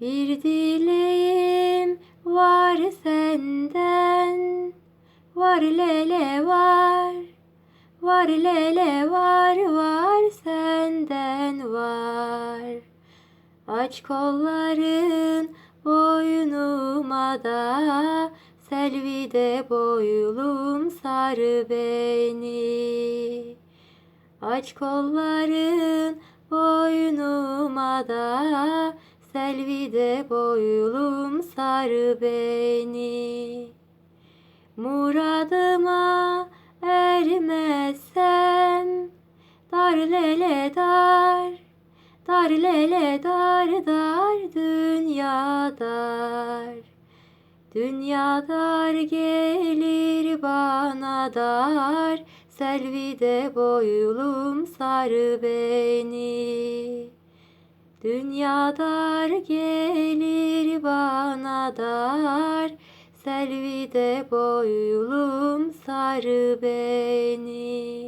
Bir dileğim var senden Var lele var Var lele var var senden var. Aç kolların boynuma da Selvide boylum sar beni. Aç kolların boynuma da Selvide boylum sar beni. Muradıma ermezsem Dar lele dar Dar lele dar dar dünya dar. Dünya dar gelir bana dar Selvide boylum sar beni Dünya dar gelir bana dar. Selvide boylum sar beni